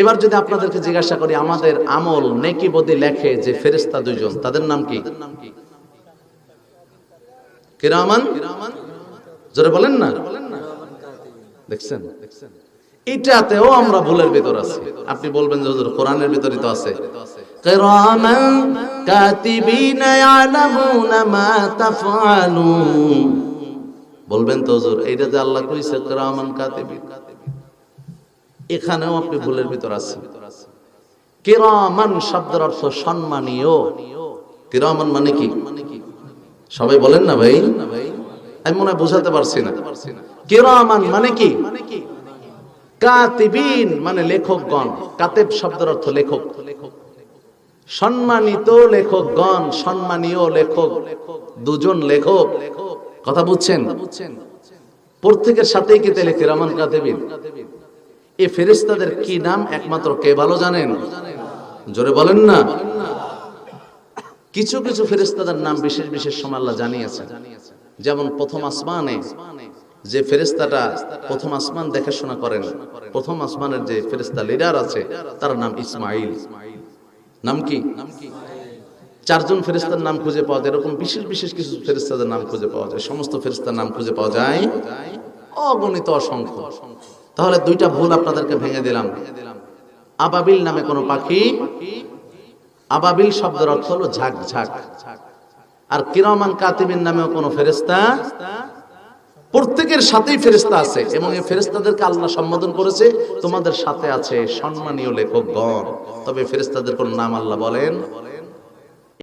এবার যদি আপনাদেরকে জিজ্ঞাসা করি, আমাদের আমল নেকি বদি লেখে যে ফেরেস্তা দুইজন, তাদের নাম কি? কিরামান? জোরে বলেন না। দেখছেন? এটাতেও আমরা ভুলের ভিতর আছি। আপনি বলবেন যে কোরআনের ভিতরই তো আছে। কিরামান কাতিবিনা ইয়ালামুনা মা তাফআলুন। বলবেন তো হুজুর, এইটা যে আল্লাহ কইছে কিরামান কাতিবিন। এখানেও আপনি ভুলের ভিতর আছেন। কিরামান শব্দের অর্থ সম্মানীয়। কিরামান মানে কি? সবাই বলেন না ভাই। আমি মনে বোঝাতে পারছি না। কিরামান মানে কি? কাতিবিন মানে লেখকগণ। কাতেব শব্দের অর্থ লেখক। সম্মানিত লেখকগণ, সম্মানীয় লেখক, দুজন লেখক। কথা বুঝছেন? প্রত্যেকের সাথেই কি তাহলে কিরামান, কাতেবিন? এই ফেরেস্তাদের কি নাম একমাত্র কে ভালো জানেন? জোরে বলেন না। কিছু কিছু ফেরেস্তাদের নাম বিশেষ বিশেষ সময় আল্লাহ জানিয়েছেন। যেমন প্রথম আসমানে যে ফেরেস্তাটা প্রথম আসমান দেখাশোনা করেন, প্রথম আসমানের যে ফেরেস্তা লিডার আছে, তার নাম ইসমাইল নাম কি? চারজন ফেরেস্তার নাম খুঁজে পাওয়া যায়, এরকম বিশেষ বিশেষ কিছু ফেরেস্তাদের নাম খুঁজে পাওয়া যায়। সমস্ত ফেরেস্তার নাম খুঁজে পাওয়া যায় অগণিত অসংখ্য। তাহলে দুইটা ভুল আপনাদেরকে ভেঙে দিলাম। আবাবিল নামে কোনো পাখি, আবাবিল শব্দের অর্থ হলো ঝাঁক ঝাঁক। আর কিরমান কাতিবিন নামেও কোনো ফেরেস্তা প্রত্যেকের সাথেই ফেরেস্তা আছে এবং এই ফেরেস্তাদেরকে আল্লাহ সম্বোধন করেছে, তোমাদের সাথে আছে সম্মানীয় লেখকগণ। তবে ফেরেস্তাদের কোন নাম আল্লাহ বলেন